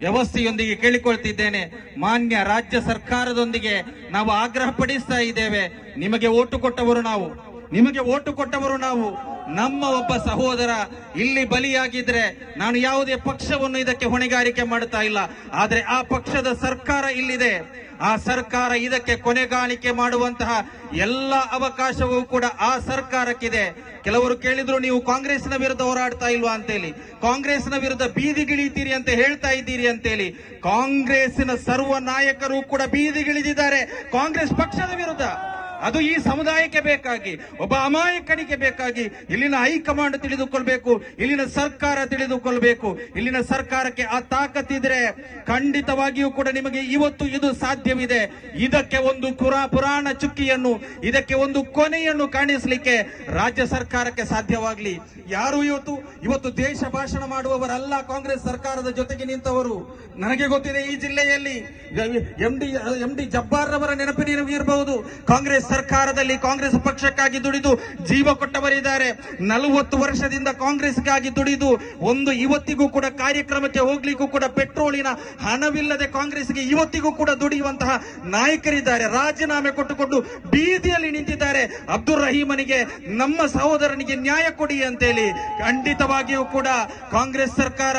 ವ್ಯವಸ್ಥೆಯೊಂದಿಗೆ ಕೇಳಿಕೊಳ್ತಿದ್ದೇನೆ. ಮಾನ್ಯ ರಾಜ್ಯ ಸರ್ಕಾರದೊಂದಿಗೆ ನಾವು ಆಗ್ರಹ ಇದ್ದೇವೆ. ನಿಮಗೆ ಓಟು ಕೊಟ್ಟವರು ನಾವು. ನಿಮಗೆ ಓಟು ಕೊಟ್ಟವರು ನಾವು. ನಮ್ಮ ಒಬ್ಬ ಸಹೋದರ ಇಲ್ಲಿ ಬಲಿಯಾಗಿದ್ರೆ ನಾನು ಯಾವುದೇ ಪಕ್ಷವನ್ನು ಇದಕ್ಕೆ ಹೊಣೆಗಾರಿಕೆ ಮಾಡ್ತಾ ಇಲ್ಲ. ಆದ್ರೆ ಆ ಪಕ್ಷದ ಸರ್ಕಾರ ಇಲ್ಲಿದೆ. ಆ ಸರ್ಕಾರ ಇದಕ್ಕೆ ಕೊನೆಗಾಣಿಕೆ ಮಾಡುವಂತಹ ಎಲ್ಲ ಅವಕಾಶವೂ ಕೂಡ ಆ ಸರ್ಕಾರಕ್ಕಿದೆ. ಕೆಲವರು ಕೇಳಿದ್ರು, ನೀವು ಕಾಂಗ್ರೆಸ್ನ ವಿರುದ್ಧ ಹೋರಾಡ್ತಾ ಇಲ್ವಾ? ಅಂತೇಳಿ. ಕಾಂಗ್ರೆಸ್ನ ವಿರುದ್ಧ ಬೀದಿಗಿಳಿತೀರಿ ಅಂತ ಹೇಳ್ತಾ ಇದ್ದೀರಿ ಅಂತೇಳಿ. ಕಾಂಗ್ರೆಸ್ನ ಸರ್ವ ನಾಯಕರು ಕೂಡ ಬೀದಿಗಿಳಿದಿದ್ದಾರೆ ಕಾಂಗ್ರೆಸ್ ಪಕ್ಷದ ವಿರುದ್ಧ. ಅದು ಈ ಸಮುದಾಯಕ್ಕೆ ಬೇಕಾಗಿ, ಒಬ್ಬ ಅಮಾಯಕನಿಗೆ ಬೇಕಾಗಿ ಇಲ್ಲಿನ ಹೈಕಮಾಂಡ್ ತಿಳಿದುಕೊಳ್ಬೇಕು, ಇಲ್ಲಿನ ಸರ್ಕಾರ ತಿಳಿದುಕೊಳ್ಬೇಕು, ಇಲ್ಲಿನ ಸರ್ಕಾರಕ್ಕೆ ಆ ತಾಕತ್ತಿದ್ರೆ ಖಂಡಿತವಾಗಿಯೂ ಕೂಡ ನಿಮಗೆ ಇವತ್ತು ಇದು ಸಾಧ್ಯವಿದೆ. ಇದಕ್ಕೆ ಒಂದು ಕುರಾ ಪುರಾಣ ಚುಕ್ಕಿಯನ್ನು, ಇದಕ್ಕೆ ಒಂದು ಕೊನೆಯನ್ನು ಕಾಣಿಸಲಿಕ್ಕೆ ರಾಜ್ಯ ಸರ್ಕಾರಕ್ಕೆ ಸಾಧ್ಯವಾಗ್ಲಿ. ಯಾರು ಇವತ್ತು ಇವತ್ತು ದೇಶ ಭಾಷಣ ಮಾಡುವವರಲ್ಲ ಕಾಂಗ್ರೆಸ್ ಸರ್ಕಾರದ ಜೊತೆಗೆ ನಿಂತವರು. ನನಗೆ ಗೊತ್ತಿದೆ ಈ ಜಿಲ್ಲೆಯಲ್ಲಿ, M D M D Jabbar ರವರ ನೆನಪಿನ ಇರಬಹುದು ಕಾಂಗ್ರೆಸ್ ಸರ್ಕಾರದಲ್ಲಿ ಕಾಂಗ್ರೆಸ್ ಪಕ್ಷಕ್ಕಾಗಿ ದುಡಿದು ಜೀವ ಕೊಟ್ಟವರಿದ್ದಾರೆ. ನಲವತ್ತು ವರ್ಷದಿಂದ ಕಾಂಗ್ರೆಸ್ಗಾಗಿ ದುಡಿದು ಒಂದು ಇವತ್ತಿಗೂ ಕೂಡ ಕಾರ್ಯಕ್ರಮಕ್ಕೆ ಹೋಗ್ಲಿಕ್ಕೂ ಕೂಡ ಪೆಟ್ರೋಲಿನ ಹಣವಿಲ್ಲದೆ ಕಾಂಗ್ರೆಸ್ಗೆ ಇವತ್ತಿಗೂ ಕೂಡ ದುಡಿಯುವಂತಹ ನಾಯಕರಿದ್ದಾರೆ. ರಾಜೀನಾಮೆ ಕೊಟ್ಟುಕೊಂಡು ಬೀದಿಯಲ್ಲಿ ನಿಂತಿದ್ದಾರೆ. ಅಬ್ದುಲ್ ರಹೀಮನಿಗೆ ನಮ್ಮ ಸಹೋದರನಿಗೆ ನ್ಯಾಯ ಕೊಡಿ ಅಂತೇಳಿ ಖಂಡಿತವಾಗಿಯೂ ಕೂಡ ಕಾಂಗ್ರೆಸ್ ಸರ್ಕಾರ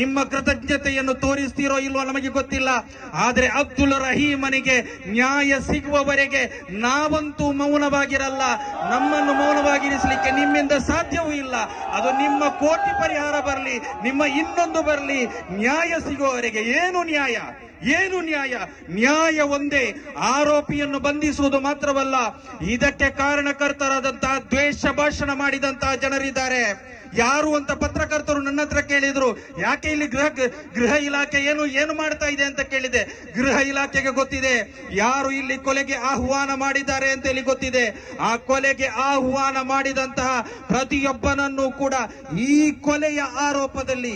ನಿಮ್ಮ ಕೃತಜ್ಞತೆಯನ್ನು ತೋರಿಸ್ತೀರೋ ಇಲ್ವೋ ನಮಗೆ ಗೊತ್ತಿಲ್ಲ. ಆದರೆ ಅಬ್ದುಲ್ ರಹೀಮನಿಗೆ ನ್ಯಾಯ ಸಿಗುವವರೆಗೆ ನಾವಂತೂ ಮೌನವಾಗಿರಲ್ಲ, ನಮ್ಮನ್ನು ಮೌನವಾಗಿರಿಸಲಿಕ್ಕೆ ನಿಮ್ಮಿಂದ ಸಾಧ್ಯವೂ ಇಲ್ಲ. ಅದು ನಿಮ್ಮ ಕೋಟಿ ಪರಿಹಾರ ಬರಲಿ, ನಿಮ್ಮ ಇನ್ನೊಂದು ಬರಲಿ, ನ್ಯಾಯ ಸಿಗುವವರೆಗೆ ಏನು ನ್ಯಾಯ? ಏನು ನ್ಯಾಯ? ನ್ಯಾಯ ಒಂದೇ. ಆರೋಪಿಯನ್ನು ಬಂಧಿಸುವುದು ಮಾತ್ರವಲ್ಲ, ಇದಕ್ಕೆ ಕಾರಣಕರ್ತರಾದಂತಹ ದ್ವೇಷ ಭಾಷಣ ಮಾಡಿದಂತಹ ಜನರಿದ್ದಾರೆ. ಯಾರು ಅಂತ ಪತ್ರಕರ್ತರು ನನ್ನ ಹತ್ರ ಕೇಳಿದ್ರು, ಯಾಕೆ ಇಲ್ಲಿ ಗೃಹ ಗೃಹ ಇಲಾಖೆ ಏನು ಏನು ಮಾಡ್ತಾ ಇದೆ ಅಂತ ಕೇಳಿದೆ? ಗೃಹ ಇಲಾಖೆಗೆ ಗೊತ್ತಿದೆ. ಯಾರು ಇಲ್ಲಿ ಕೊಲೆಗೆ ಆಹ್ವಾನ ಮಾಡಿದ್ದಾರೆ ಅಂತ ಹೇಳಿ ಗೊತ್ತಿದೆ. ಆ ಕೊಲೆಗೆ ಆಹ್ವಾನ ಮಾಡಿದಂತಹ ಪ್ರತಿಯೊಬ್ಬನನ್ನು ಕೂಡ ಈ ಕೊಲೆಯ ಆರೋಪದಲ್ಲಿ,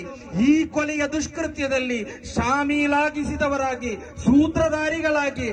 ಈ ಕೊಲೆಯ ದುಷ್ಕೃತ್ಯದಲ್ಲಿ ಶಾಮೀಲಾಗಿಸಿದವರಾಗಿ ಸೂತ್ರಧಾರಿಗಳಾಗಿ